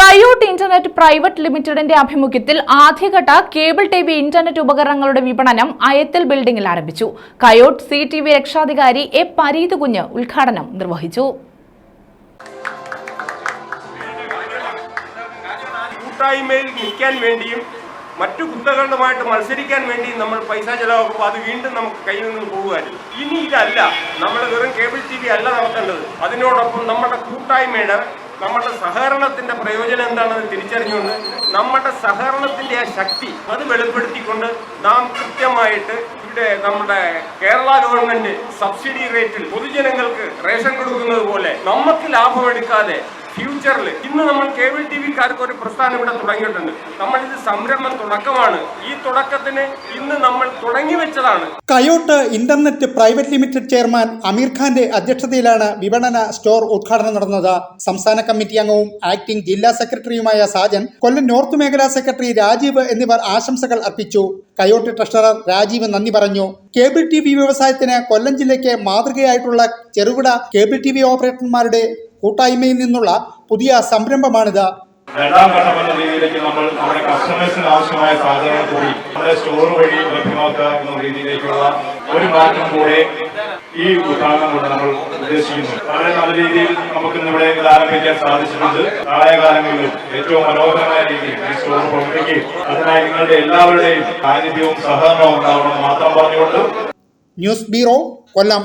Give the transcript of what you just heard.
കയോട്ട് internet private ലിമിറ്റഡിന്റെ ആഭിമുഖ്യത്തിൽ ആദ്യഘട്ട കേബിൾ ടി വി ഇന്റർനെറ്റ് ഉപകരണങ്ങളുടെ വിപണനം അയത്തിൽ ബിൽഡിംഗിൽ ആരംഭിച്ചു. കയോട്ട് സി ടി വി രക്ഷാധികാരി എ പരീത് കുഞ്ഞ് ഉദ്ഘാടനം നിർവഹിച്ചു. കൂട്ടായ്മയിൽ നിൽക്കാൻ വേണ്ടിയും മറ്റു കുത്തകളുമായിട്ട് മത്സരിക്കാൻ വേണ്ടി നമ്മൾ പൈസ ചെലവാക്കുമ്പോൾ അത് വീണ്ടും നമുക്ക് കയ്യിൽ നിന്ന് പോകുമായിരുന്നു ഇനി ഇതല്ല. നമ്മൾ വെറും കേബിൾ ടി വി അല്ല നടത്തേണ്ടത്. അതിനോടൊപ്പം നമ്മുടെ കൂട്ടായ്മയുടെ നമ്മുടെ സഹകരണത്തിന്റെ പ്രയോജനം എന്താണെന്ന് തിരിച്ചറിഞ്ഞുകൊണ്ട് നമ്മുടെ സഹകരണത്തിന്റെ ആ ശക്തി അത് വെളിപ്പെടുത്തിക്കൊണ്ട് നാം കൃത്യമായിട്ട് ഇവിടെ നമ്മുടെ കേരള ഗവൺമെന്റ് സബ്സിഡി റേറ്റിൽ പൊതുജനങ്ങൾക്ക് റേഷൻ കൊടുക്കുന്നത് പോലെ നമുക്ക് ലാഭമെടുക്കാതെ ഫ്യൂച്ചറിൽ ഇന്ന് നമ്മൾ കേബിൾ ടി വിക്കാർക്ക് ഒരു പ്രസ്ഥാനം ഇവിടെ തുടങ്ങിയിട്ടുണ്ട്. നമ്മൾ ഇത് സംരംഭം തുടക്കമാണ്. ഈ തുടക്കത്തിന് ഇന്ന് നമ്മൾ തുടങ്ങി വെച്ചതാണ്. കയോട്ട് internet private limited chairman Ameer ഖാന്റെ അധ്യക്ഷതയിലാണ് വിപണന സ്റ്റോർ ഉദ്ഘാടനം നടന്നത്. സംസ്ഥാന കമ്മിറ്റി അംഗവും ആക്ടിംഗ് ജില്ലാ സെക്രട്ടറിയുമായ സാജൻ കൊല്ലം നോർത്ത് മേഖലാ സെക്രട്ടറി രാജീവ് എന്നിവർ ആശംസകൾ അർപ്പിച്ചു. കയോട്ട് ട്രഷറർ രാജീവ് നന്ദി പറഞ്ഞു. കേബിൾ ടി വി വ്യവസായത്തിന് കൊല്ലം ജില്ലയ്ക്ക് മാതൃകയായിട്ടുള്ള ചെറുകിട കേബിൾ ടി വി ഓപ്പറേറ്റർമാരുടെ കൂട്ടായ്മയിൽ നിന്നുള്ള പുതിയ സംരംഭമാണിത്. രണ്ടാം ഘട്ടം എന്ന രീതിയിലേക്ക് നമ്മൾ നമ്മുടെ കസ്റ്റമേഴ്സിന് ആവശ്യമായ സാധനങ്ങൾ കൂടി നമ്മുടെ സ്റ്റോർ വഴി ലഭ്യമാക്കുക എന്ന രീതിയിലേക്കുള്ള ഒരു മാറ്റം കൂടെ ഈ ഉദ്ഘാടനം കൊണ്ട് നമ്മൾ ഉദ്ദേശിക്കുന്നു. വളരെ നല്ല രീതിയിൽ നമുക്ക് ഇന്നിവിടെ ഇത് ആരംഭിക്കാൻ സാധിച്ചിട്ടുണ്ട്. നാളെ കാലങ്ങളിലും ഏറ്റവും മനോഹരമായ രീതിയിൽ ഈ സ്റ്റോർ പ്രവർത്തിക്കുകയും അതിനായി നിങ്ങളുടെ എല്ലാവരുടെയും സാന്നിധ്യവും സഹകരണവും ഉണ്ടാവണമെന്ന് മാത്രം പറഞ്ഞുകൊണ്ട് ന്യൂസ് ബ്യൂറോ കൊല്ലം.